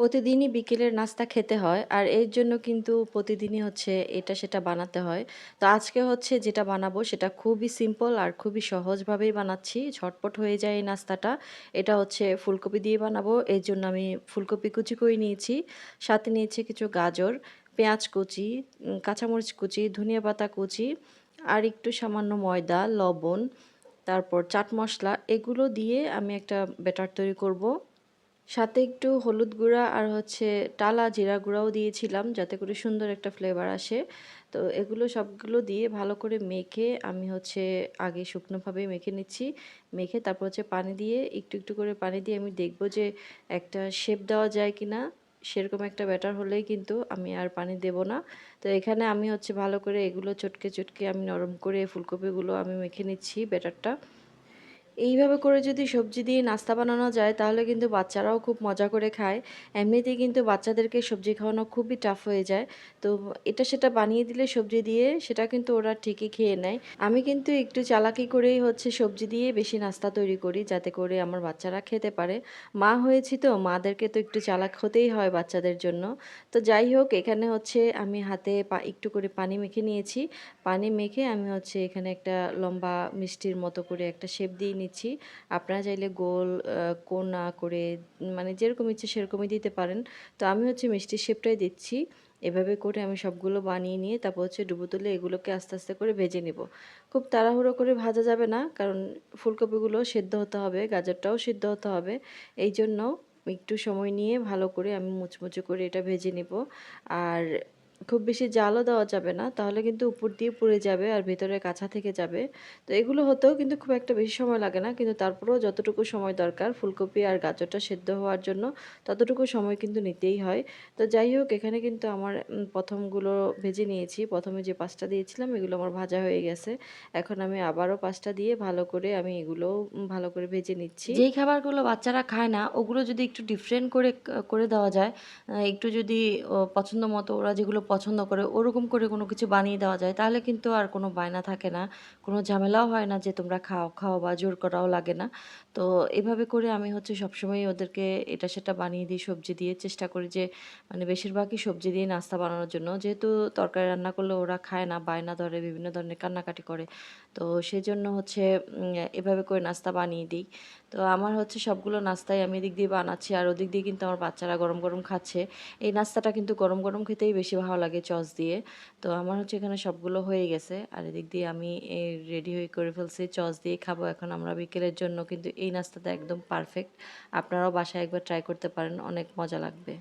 প্রতিদিনই বিকেলের নাস্তা খেতে হয়, আর এর জন্য কিন্তু প্রতিদিনই হচ্ছে এটা সেটা বানাতে হয়। তো আজকে হচ্ছে যেটা বানাবো সেটা খুবই সিম্পল আর খুবই সহজভাবেই বানাচ্ছি, ঝটপট হয়ে যায় এই নাস্তাটা। এটা হচ্ছে ফুলকপি দিয়ে বানাবো, এর জন্য আমি ফুলকপি কুচি করে নিয়েছি, সাথে নিয়েছি কিছু গাজর, পেঁয়াজ কুচি কাঁচামরিচ কুচি, ধনিয়া পাতা কুচি, আর একটু সামান্য ময়দা, লবণ, তারপর চাট মশলা, এগুলো দিয়ে আমি একটা ব্যাটার তৈরি করব। সাথে একটু হলুদ গুঁড়া আর হচ্ছে টালা জিরা গুঁড়াও দিয়েছিলাম যাতে করে সুন্দর একটা ফ্লেভার আসে। তো এগুলো সবগুলো দিয়ে ভালো করে মেখে আমি হচ্ছে আগে শুকনোভাবে মেখে নিচ্ছি। মেখে তারপর হচ্ছে পানি দিয়ে একটু একটু করে পানি দিয়ে আমি দেখব যে একটা শেপ দেওয়া যায় কি না সেরকম একটা ব্যাটার হলেই কিন্তু আমি আর পানি দেব না। তো এখানে আমি হচ্ছে ভালো করে এগুলো চটকে চটকে আমি নরম করে ফুলকপিগুলো আমি মেখে নিচ্ছি ব্যাটারটা এইভাবে করে যদি সবজি দিয়ে নাস্তা বানানো যায়, তাহলে কিন্তু বাচ্চারাও খুব মজা করে খায়। এমনিতেই কিন্তু বাচ্চাদেরকে সবজি খাওয়ানো খুবই টাফ হয়ে যায়। তো এটা সেটা বানিয়ে দিলে সবজি দিয়ে, সেটা কিন্তু ওরা ঠিকই খেয়ে নেয়। আমি কিন্তু একটু চালাকি করেই হচ্ছে সবজি দিয়ে বেশি নাস্তা তৈরি করি, যাতে করে আমার বাচ্চারা খেতে পারে। মা হয়েছি তো, মাদেরকে তো একটু চালাক হতেই হয় বাচ্চাদের জন্য। তো যাই হোক, এখানে হচ্ছে আমি হাতে একটু করে পানি মেখে নিয়েছি। পানি মেখে আমি হচ্ছে এখানে একটা লম্বা মিষ্টির মতো করে একটা শেপ দিয়ে নিচ্ছি। আপনারা চাইলে গোল কোনা করে মানে যেরকম ইচ্ছে সেরকমই দিতে পারেন। তো আমি হচ্ছে মিষ্টির শেপটাই দিচ্ছি। এভাবে করে আমি সবগুলো বানিয়ে নিয়ে তারপর হচ্ছে ডুবো তুলে এগুলোকে আস্তে আস্তে করে ভেজে নিব। খুব তাড়াহুড়ো করে ভাজা যাবে না, কারণ ফুলকপিগুলো সেদ্ধ হতে হবে, গাজরটাও সেদ্ধ হতে হবে। এই জন্য একটু সময় নিয়ে ভালো করে আমি মুচমুচে করে এটা ভেজে নিব। আর খুব বেশি জালও দেওয়া যাবে না, তাহলে কিন্তু উপর দিয়ে পুড়ে যাবে আর ভেতরে কাঁচা থেকে যাবে। তো এগুলো হতেও কিন্তু খুব একটা বেশি সময় লাগে না, কিন্তু তারপরেও যতটুকু সময় দরকার ফুলকপি আর গাজরটা সেদ্ধ হওয়ার জন্য ততটুকু সময় কিন্তু নিতেই হয়। তো যাই হোক, এখানে কিন্তু আমার প্রথমগুলো ভেজে নিয়েছি। প্রথমে যে পাঁচটা দিয়েছিলাম, এগুলো আমার ভাজা হয়ে গেছে। এখন আমি আবারও পাঁচটা দিয়ে ভালো করে আমি এগুলো ভালো করে ভেজে নিচ্ছি। যেই খাবারগুলো বাচ্চারা খায় না, ওগুলো যদি একটু ডিফারেন্ট করে করে দেওয়া যায় একটু যদি পছন্দ মতো ওরা যেগুলো পছন্দ করে, ওরকম করে কোনো কিছু বানিয়ে দেওয়া যায়, তাহলে কিন্তু আর কোনো বায়না থাকে না। কোনো ঝামেলাও হয় না যে তোমরা খাও খাও বা জোর করাও লাগে না। তো এভাবে করে আমি হচ্ছে সবসময় ওদেরকে এটা সেটা বানিয়ে দিই সবজি দিয়ে চেষ্টা করি যে মানে বেশিরভাগই সবজি দিয়ে নাস্তা বানানোর জন্য। যেহেতু তরকারি রান্না করলে ওরা খায় না, বায়না ধরে, বিভিন্ন ধরনের কান্নাকাটি করে। তো সেজন্য হচ্ছে এভাবে করে নাস্তা বানিয়ে দিই। তো আমার হচ্ছে সবগুলো নাস্তাই আমি এদিক দিয়ে বানাচ্ছি আর ওদিক দিয়ে কিন্তু আমার বাচ্চারা গরম গরম খাচ্ছে। এই নাস্তাটা কিন্তু গরম গরম খেতেই বেশি ভালো লাগে চস দিয়ে। তো আমার হচ্ছে এখানে সবগুলো হয়ে গেছে আর এদিক দিয়ে আমি রেডি হয়ে করে ফেলছি, চস দিয়ে খাব এখন আমরা বিকেলের জন্য। কিন্তু এই নাস্তাটা একদম পারফেক্ট। আপনারাও বাসায় একবার ট্রাই করতে পারেন, অনেক মজা লাগবে।